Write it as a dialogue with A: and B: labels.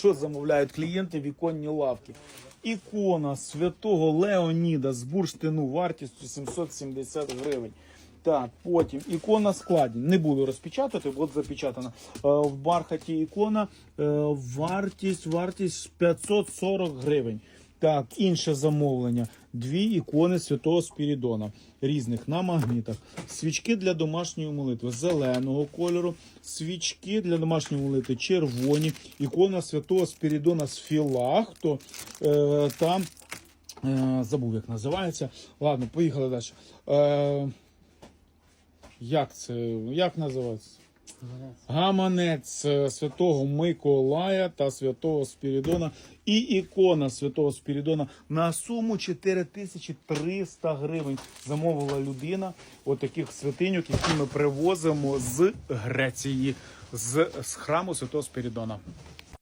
A: що замовляють клієнти, віконні лавки. Ікона святого Леоніда з бурштину вартістю 770 гривень. Так, потім ікона складні. Не буду розпечатати, от запечатана. Е, в бархаті ікона е, вартість, вартість 540 гривень. Так, інше замовлення. Дві ікони святого Спірідона різних на магнітах. Свічки для домашньої молитви зеленого кольору, свічки для домашньої молитви червоні, ікона святого Спірідона з філахто. Е, там е, забув, як називається. Ладно, поїхали далі. Е, як це? Як називається? Гаманець е, святого Миколая та святого Спірідона і ікона святого Спірідона на суму 4300 гривень замовила людина отаких святиньок, які ми привозимо з Греції, з, з храму святого Спірідона.